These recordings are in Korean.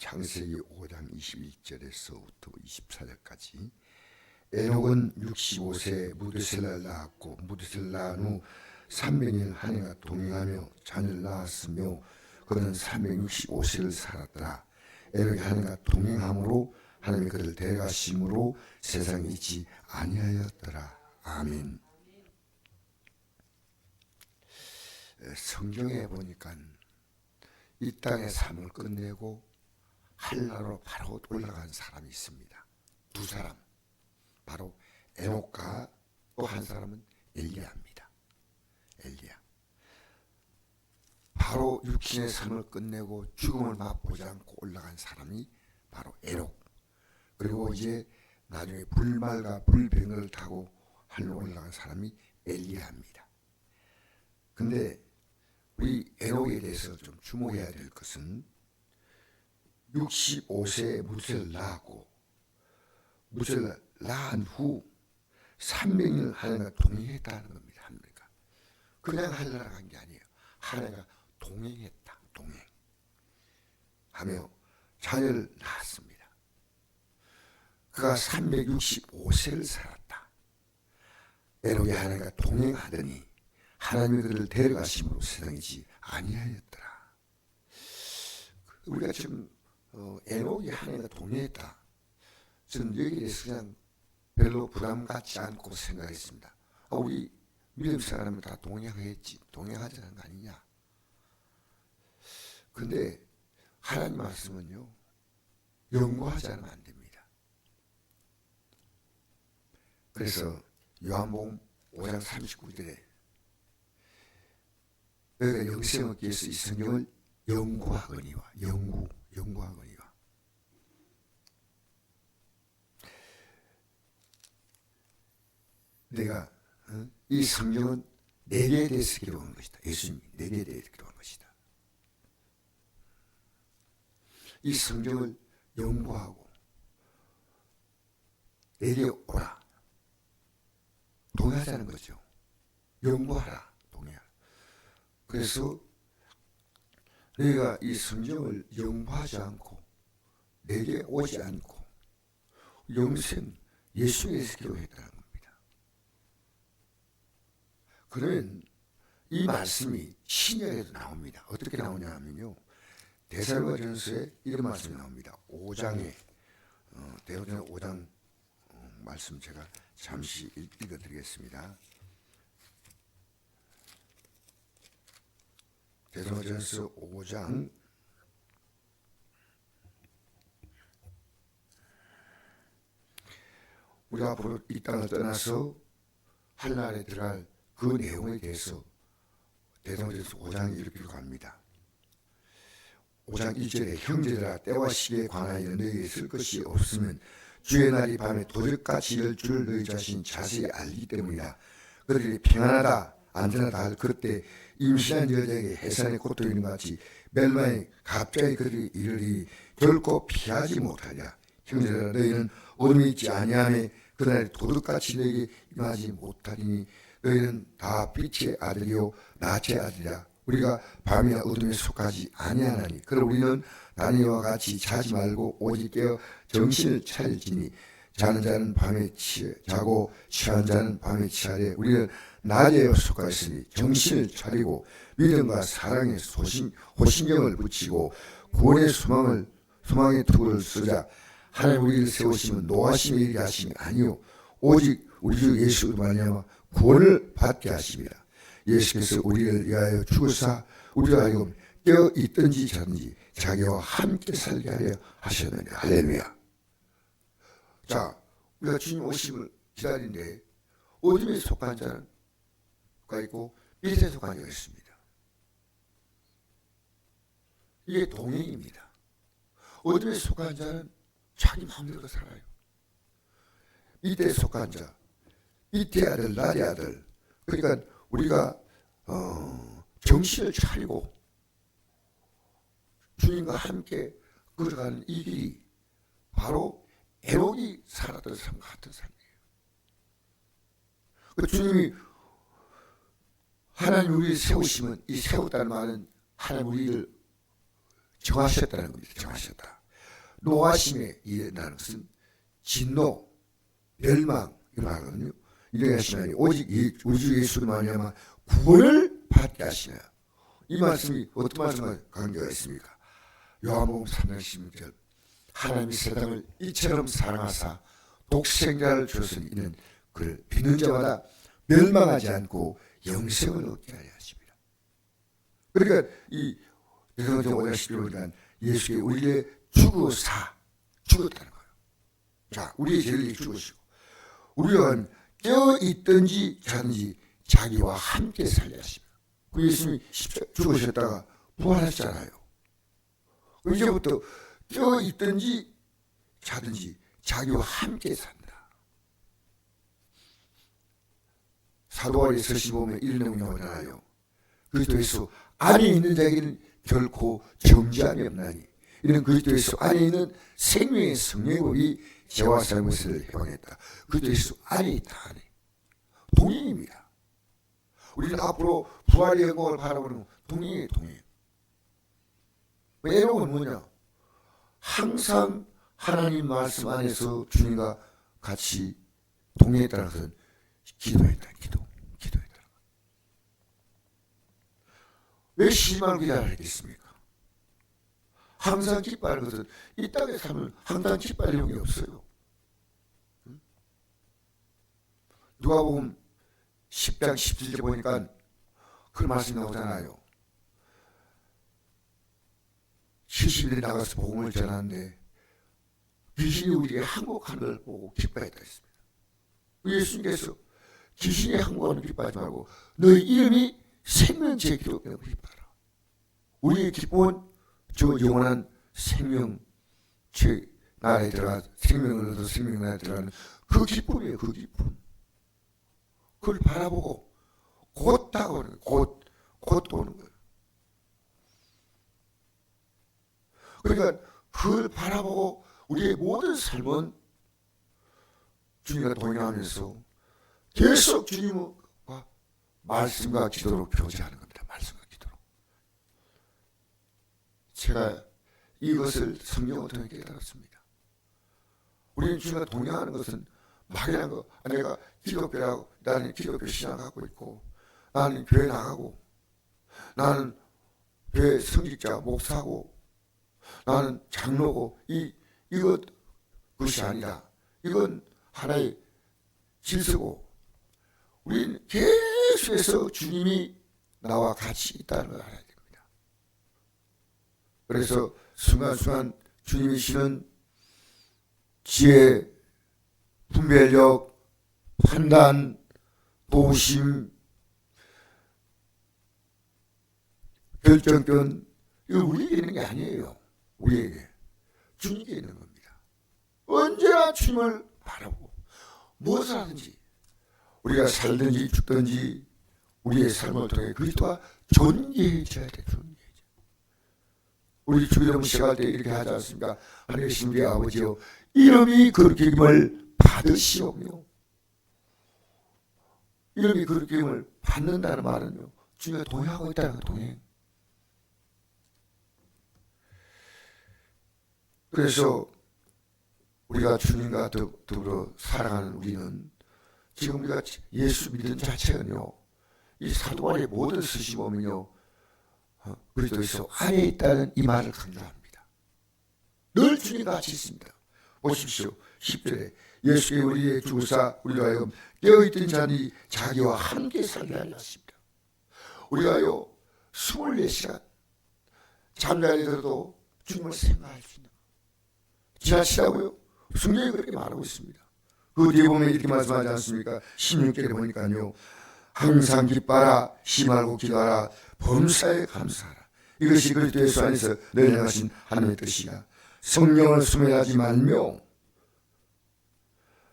창세기 5장 21절에서부터 24절까지 에녹은 65세 무드셀라를 낳았고 무드셀라 낳은 후 300년 하나님과 동행하며 자녀를 낳았으며 그는 365세를 살았더라. 에녹이 하나님과 동행함으로 하나님이 그를 데려가심으로 세상에 있지 아니하였더라. 아멘. 에, 성경에 보니까 이 땅의 삶을 끝내고 한나로 바로 올라간 사람이 있습니다. 두 사람. 바로 에녹과 또 한 사람은 엘리야입니다. 엘리야. 바로 육신의 삶을 끝내고 죽음을 맛보지 않고 올라간 사람이 바로 에녹. 그리고 이제 나중에 불말과 불병을 타고 하늘로 올라간 사람이 엘리야입니다. 근데 우리 에녹에 대해서 좀 주목해야 될 것은 65세에 무쇠를 낳았고 무쇠를 낳은 후 300년 하나님과 동행했다는 겁니다. 합니까? 그냥 하늘나라 간게 아니에요. 하나님과 동행했다. 동행. 하며 자녀를 낳았습니다. 그가 365세를 살았다. 에녹이 하나님과 동행하더니 하나님이 그를 데려가심으로 세상이지 아니하였더라. 우리가 지금 어, 에녹이 하나님과 동행했다. 저는 여기에 대해서 그냥 별로 부담 갖지 않고 생각했습니다. 아, 우리 믿음 사람은 다 동행하겠지. 동행하자는 거 아니냐. 근데 하나님 말씀은요. 연구하지 않으면 안 됩니다. 그래서 요한복음 5장 39절에 너희가 영생을 얻기 위해서 이 성경을 연구하거니와 연구 연구하거니와 내가 어? 이 성경은 내게 대해서 기록한 것이다. 예수님이 내게 대해서 기록한 것이다. 이 성경을 연구하고 내게 오라. 동의하자는 거죠. 연구하라. 동의하라. 그래서 너희가 이 성경을 연구하지 않고 내게 오지 않고 영생 예수에서 기록했다는 겁니다. 그러면 이 말씀이 신약에도 나옵니다. 어떻게 나오냐 하면요. 대살과 전서에 이런 말씀이 나옵니다. 5장에 어, 대사관 5장 어, 말씀 제가 잠시 읽- 읽어드리겠습니다. 대사전서 5장 우리가 앞으로 이 땅을 떠나서 한날에 들어갈 그 내용에 대해서 대사전서 5장이 이렇게 기록합니다. 5장 1절에 형제들아 때와 시기에 관하여 너희에게 쓸 것이 없으면 주의 날이 밤에 도적같이 열 줄을 너희 자신 자세히 알기 때문이다. 그들이 평안하다 안전하다 할 그때 임신한 여자에게 해산의 고통이는 같이 멸망에 갑자기 그들이 이르리 결코 피하지 못하냐. 형제들아 너희는 어둠이 있지 아니하매 그날에 도둑같이 너희에게 임하지 못하리니 너희는 다 빛의 아들이요 낮의 아들이라 우리가 밤이나 어둠에 속하지 아니하나니 그럼 우리는 다니와 같이 자지 말고 오직 깨어 정신을 차릴지니 자는 자는 밤에 취해 자고 취한 자는 밤에 취하되 우리는 낮에 속하 있으니 정신을 차리고 믿음과 사랑의 소신, 호신경을 붙이고 구원의 소망을 소망의 투구를 쓰자 하나님 우리를 세우시면 노하심에 이르게 하심이 아니요 오직 우리 주 예수로 말미암아 구원을 받게 하십니다. 예수께서 우리를 위하여 죽으사 우리가 하여금 깨어 있든지 자든지 자기와 함께 살게 하려 하셨느니 할렐루야. 자, 우리가 주님 오심을 기다리는데 어둠에 속한 자는 속한 자가 있습니다. 이게 동행입니다. 어둠에 속한 자는 자기 마음대로 살아요. 빛에 속한 자, 빛의 아들, 날의 아들. 그러니까 우리가 어, 정신을 차리고 주님과 함께 걸어가는 이 길이 바로 에녹이 살았던 삶과 같은 삶이에요. 그 주님이 하나님 우리를 세우시면 이 세웠다는 말은 하나님 우리를 정하셨다는 겁니다. 정하셨다. 노하심에 이른다는 것은 진노, 멸망 이 말하거든요. 이래 하시나니 오직 이- 우리 주 예수로 말미암아 구원을 받게 하시나. 이 말씀이 어떤 말씀과 관계가 있습니까? 요한복음 3장 16절 하나님이 세상을 이처럼 사랑하사 독생자를 주신 이는 그를 믿는 자마다 멸망하지 않고 영생을 얻게 하려 하십니다. 그러니까 이 대성경 5장 11절은 예수께 우리의 죽어사 죽었다는 거예요. 자, 우리의 죄를 죽으시고 우리가 깨어 있든지 자든지 자기와 함께 살려 하십니다. 그 예수님이 죽으셨다가 부활하셨잖아요. 이제부터 깨어 있든지 자든지 자기와 함께 산다. 보면 이런 내용이 나오잖아요. 그리스도에서 안에 있는 자에게는 결코 정죄함이 없나니 이는 그리스도에서 안에 있는 생명의 성령의 법이 죄와 것을 해방했다. 그리스도에서 안에 있다 안에 동행입니다. 우리는 앞으로 부활의 영광을 바라보는 동행이에요 동행. 애로운 뭐냐? 항상 하나님 말씀 안에서 주님과 같이 동행했다는 것은 기도했다 기도 기도했다. 왜 실망을 기다리겠습니까? 항상 것은 이 땅에 살면 항상 기뻐할 용이 없어요. 응? 누가복음 10장 17절 보니까 그 말씀이 나오잖아요. 70일에 나가서 복음을 전하는데 귀신이 우리에게 항복하는 걸 보고 기뻐했다 했습니다. 예수님께서 귀신이 항복하는 기뻐하지 말고 너희 이름이 생명체 기록되는 기뻐하라. 우리의 기쁨은 저 영원한 생명체 나라에 들어가 생명을 얻어 생명 나라에 들어가는 그 기쁨이에요. 그 기쁨. 그걸 바라보고 곧 다가오는 곧, 곧 오는 거예요. 그러니까 그걸 바라보고 우리의 모든 삶은 주님과 동행하면서 계속 주님과 말씀과 기도로 교제하는 겁니다. 말씀과 기도로. 제가 이것을 성경을 통해 깨달았습니다. 우리는 주님과 동행하는 것은 막연한 거. 아, 내가 기독교라고 나는 기독교 신앙하고 있고 나는 교회 나가고 나는 교회 성직자 목사고 나는 장로고 이 이것 것이 아니라 이건 하나의 질서고 우리는 계속 해서 주님이 나와 같이 있다는 걸 알아야 됩니다. 그래서 순간순간 주님이 시는 지혜, 분별력, 판단, 도심, 결정권 이거 우리에게 있는 게 아니에요. 우리에게 주님께 있는 겁니다. 언제나 주님을 바라보고 무엇을 하든지 우리가 살든지 죽든지 우리의 삶을 통해 그리스도와 존재해져야 돼. 존재해져. 우리 주기도문 시작할 때 이렇게 하지 않습니까? 하늘의 신비 아버지여 이름이 그렇게 힘을 받으시오며 이름이 그렇게 힘을 받는다는 말은요. 주님과 동행하고 있다는 거 동행. 그래서 우리가 주님과 더- 더불어 살아가는 우리는 지금 우리가 예수 믿는 자체는요. 이 사도관의 모든 스시 보면요. 어, 그리스도에서 안에 있다는 이 말을 강조합니다. 늘 주님과 같이 있습니다. 보십시오. 10절에 예수의 우리의 주사 우리가 하여금 깨어있던 자니 자기와 함께 살게 하려 하십니다. 우리가요 24시간 잠자리에 들어도 주님을 생각할 수 있는 지나치다고요? 성경이 그렇게 말하고 있습니다. 그 뒤에 보면 이렇게 말씀하지 않습니까? 16절에 보니까요. 항상 기뻐하라, 희말고 기도하라, 범사에 감사하라. 이것이 그리스도 예수 안에서 너희 향하신 하나님의 뜻이야. 성령을 수매하지 말며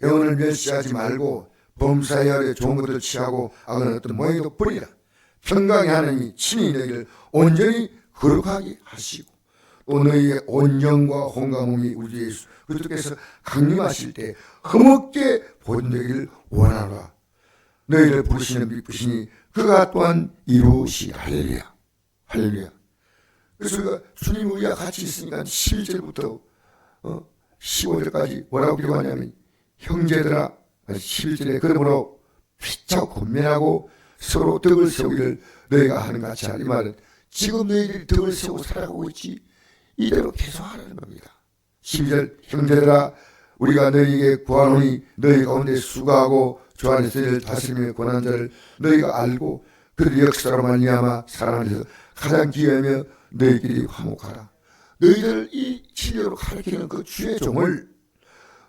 영혼을 멸시하지 말고 범사에 아래 좋은 것을 취하고 악은 어떤 모양도 버리라. 평강의 하나님이 친히 너희를 온전히 거룩하게 하시고 또 너희의 온영과 혼과 몸이 우리 예수 그리스도께서 강림하실 때 흠없게 본되기를 원하라. 너희를 부르시는 미쁘시니 그가 또한 이루시 할렐루야. 할렐루야. 그래서 우리가 주님 우리가 같이 있으니까 11절부터 어, 15절까지 뭐라고 기록하냐면 형제들아 11절에 그러므로 피차 권면하고 서로 덕을 세우기를 너희가 하는 같이 이 말은 지금 너희들이 덕을 세우고 살아가고 있지 이대로 계속 하라는 겁니다 12절 형제들아 우리가 너희에게 구하노니 너희 가운데 수고하고 주 안에서 를 다스리며 권한 자를 너희가 알고 그들 역사로 말미암아 사랑하면서 가장 기하며 너희끼리 화목하라 너희들 이 진리로 가르치는 그 주의 종을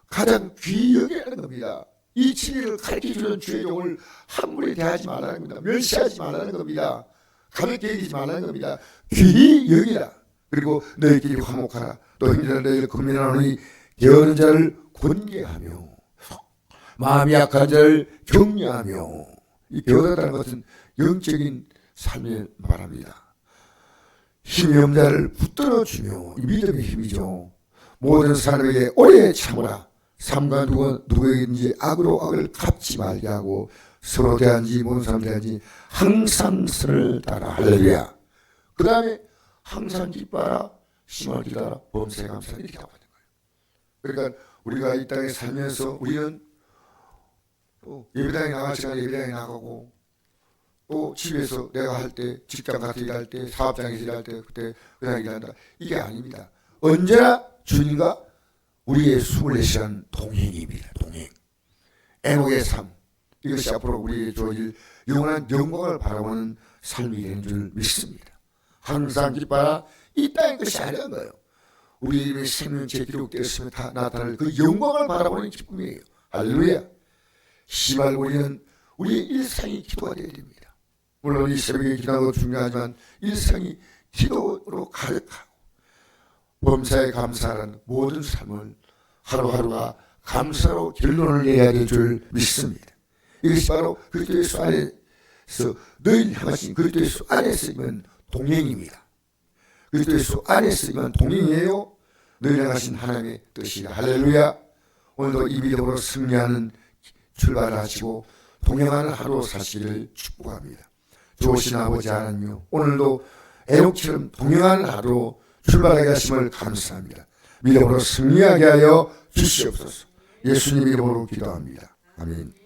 가장 여겨야 하는 겁니다. 이 진리를 가르쳐주는 주의 종을 함부로 대하지 말라는 겁니다. 멸시하지 말라는 겁니다. 가볍게 여기지 말라는 겁니다. 귀히 여기라. 그리고 너희끼리 화목하라. 또 형제들 너희를 금면하노니 게으른 자를 권계하며 마음이 약한 자를 격려하며 이 게으르다는 것은 영적인 삶을 말합니다. 힘이 없는 자를 붙들어주며 이 믿음의 힘이죠. 모든 사람에게 오래 참으라. 삼가 누구, 누구에게든지 악으로 악을 갚지 말게 하고 서로 대한지 모든 사람 대한지 항상 선을 따라 할렐루야. 그 다음에 항상 기뻐하라. 심을 기다라. 범세 감사 이렇게 나오는 거예요. 그러니까 우리가 이 땅에 살면서 우리는 또 예배당에 나갈 시간에 예배당에 나가고 또 집에서 내가 할 때 직장 같은 일할 때 사업장에서 일할 때 그때 그냥 일한다. 이게 아닙니다. 언제나 주님과 우리의 24시간 동행입니다. 동행. 애목의 삶. 이것이 앞으로 우리의 주어질 영원한 영광을 바라보는 삶이 되는 줄 믿습니다. 항상 기뻐라. 이 땅의 것이 아니란 거예요. 우리 이름의 생명체 기록되었으면 다 나타날 그 영광을 바라보는 기쁨이에요. 할렐루야 시발 우리는 우리의 일상이 기도가 되어야 됩니다 물론 이 새벽에 기도하는 중요하지만 일상이 기도로 가득하고 범사에 감사하는 모든 삶을 하루하루가 감사로 결론을 내야 될 줄 믿습니다. 이것이 바로 그리스도 예수 안에서 늘 향하신 그리스도 예수 안에서 이면 동행입니다. 그리스도 예수 안에서 이면 동행이에요. 늘 향하신 하나님의 뜻이 할렐루야. 오늘도 이 믿음으로 승리하는 출발을 하시고 동행하는 하루 사시기를 축복합니다. 좋으신 아버지 하나님 오늘도 애녹처럼 동행하는 하루 출발하게 하심을 감사합니다. 믿음으로 승리하게 하여 주시옵소서. 예수님 이름으로 기도합니다. 아멘.